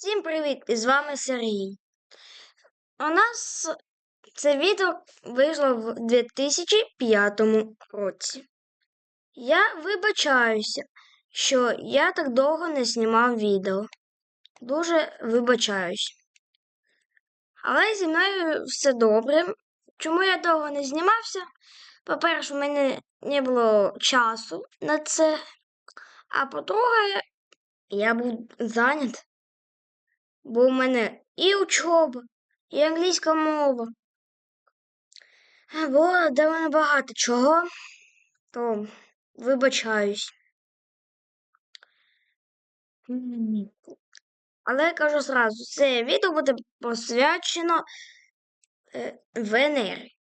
Всім привіт! І з вами Сергій. У нас це відео вийшло в 2005 році. Я вибачаюся, що я так довго не знімав відео. Дуже вибачаюся. Але зі мною все добре. Чому я довго не знімався? По-перше, у мене не було часу на це. А по-друге, я був зайнят. Бо у мене і учоба, і англійська мова. Було доволі багато чого, то вибачаюсь. Але я кажу зразу, це відео буде посвячено е, Венері.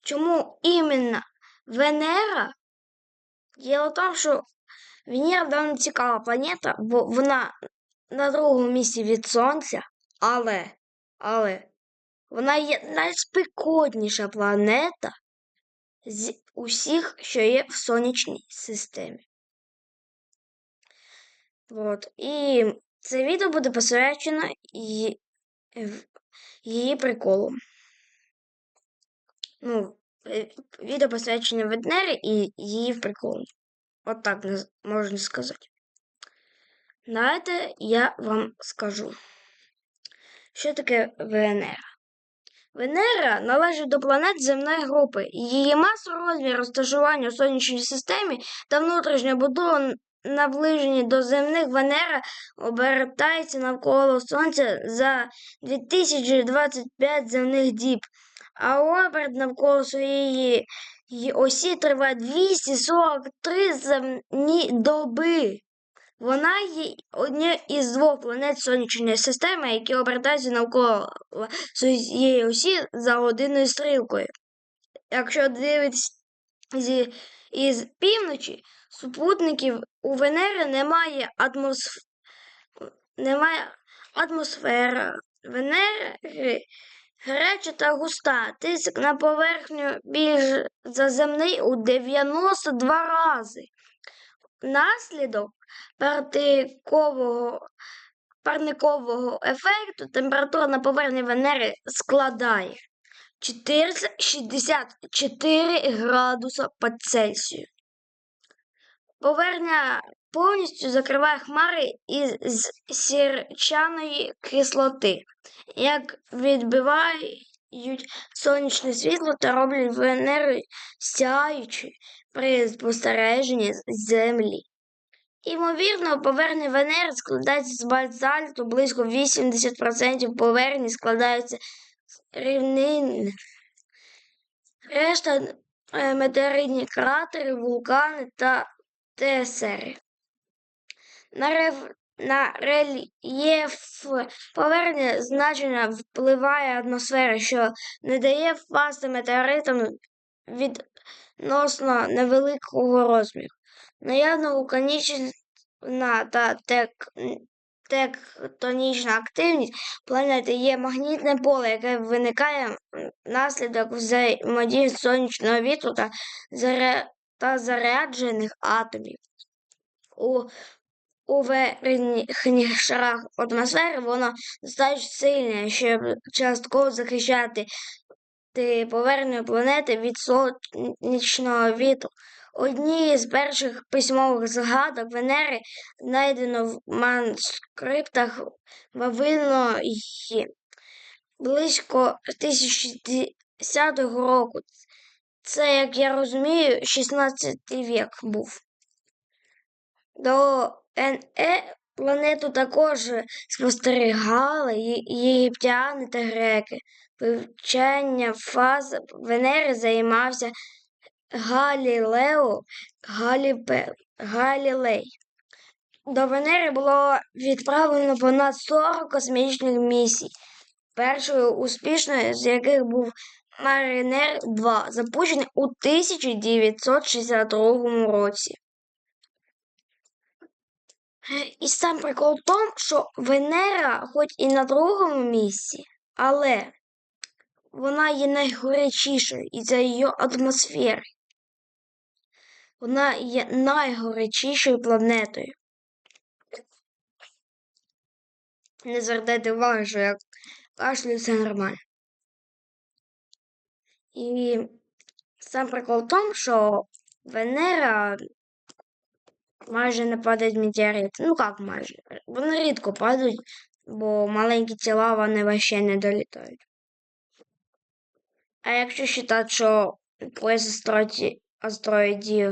Чому іменно Венера? Діло в тому, що Венера доволі цікава планета, бо вона на другому місці від Сонця, але, але вона є найспекотніша планета з усіх, що є в сонячній системі. От. І це відео буде посвячено її, її приколу. Ну, е, відео посвячено Венері і її приколу. От так можна сказати. Давайте я вам скажу, що таке Венера. Венера належить до планет земної групи. Її масу, розмір, розташування у сонячній системі та внутрішня будова наближені до земних Венера обертається навколо Сонця за 2025 земних діб, а оберт навколо своєї осі триває 243 земні доби. Вона є однією із двох планет сонячної системи, які обертаються навколо своєї осі за годинною стрілкою. Якщо дивитися із півночі, супутників у Венери немає атмосф... немає атмосфера. Венери гаряча та густа, тиск на поверхню більш за у 92 рази. Наслідок партикового, парникового ефекту температура на поверхні Венери складає 464 градуса по Цельсію. Поверхня повністю закриває хмари із сірчаної кислоти, як відбивають сонячне світло та роблять Венеру сяючи при спостереженні Землі. Імовірно, поверхня Венери складається з базальту, близько 80% поверхні складаються з рівнин. Решта е, метеоритні кратери, вулкани та тесери. На реф... на рельєф поверхні значення впливає атмосфера, що не дає впасти метеоритам відносно невеликого розміру. Наявна вулканічна та тек... тектонічна активність планети є магнітне поле, яке виникає внаслідок взаємодії сонячного вітру та, заря... та заряджених атомів. У у верхніх шарах атмосфери воно достатньо сильне, щоб частково захищати поверхню планети від сонячного вітру. Одні з перших письмових згадок Венери знайдено в манускриптах Вавильної близько 1010 року. Це, як я розумію, 16 вік був. До НЕ планету також спостерігали єгиптяни та греки. Вивчання фаз Венери займався Галілео Галіпе, Галілей. До Венери було відправлено понад 40 космічних місій, першою успішною з яких був Маринер 2, запущений у 1962 році. І сам прикол в тому, що Венера, хоч і на другому місці, але вона є найгорячішою із-за її атмосфери. Вона є найгорячішою планетою. Не звертайте увагу, що я кашлю, все нормально. І сам прикол в тому, що Венера майже не падають метеорити. Ну як майже? Вони рідко падають, бо маленькі тіла вони вообще не долітають. А якщо вважати, що пояс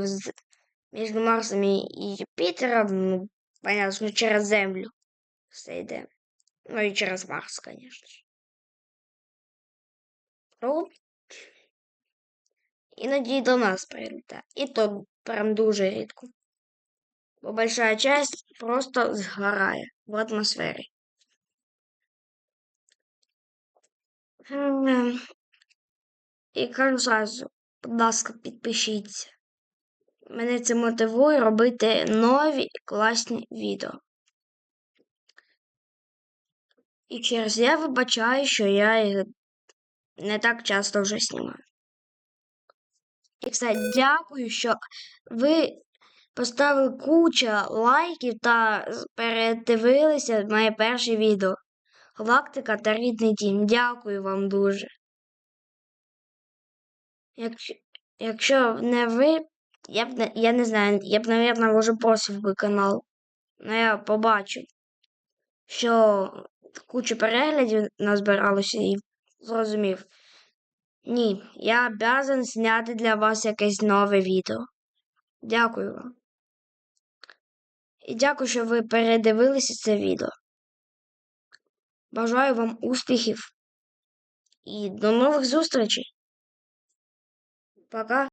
з- між Марсом і Юпітером, ну, понятно, через Землю все йде. Ну і через Марс, звісно ж. Ну, іноді до нас прилітає. І то прям дуже рідко. Бо большая часть просто згорає в атмосфері. Ем, І кажу зразу, будь ласка, підпишіться. Мене це мотивує робити нові класні відео. І через я вибачаю, що я їх не так часто вже знімаю. І кстати, дякую, що ви поставили куча лайків та передивилися моє перше відео. Галактика та рідний дім. Дякую вам дуже. Якщо, якщо не ви, я б не, я не знаю, я б, навірно, вже просив би канал. Ну я побачив, що куча переглядів назбиралося і зрозумів. Ні, я обязан зняти для вас якесь нове відео. Дякую вам. І дякую, що ви передивилися це відео. Бажаю вам успіхів і до нових зустрічей. Пока.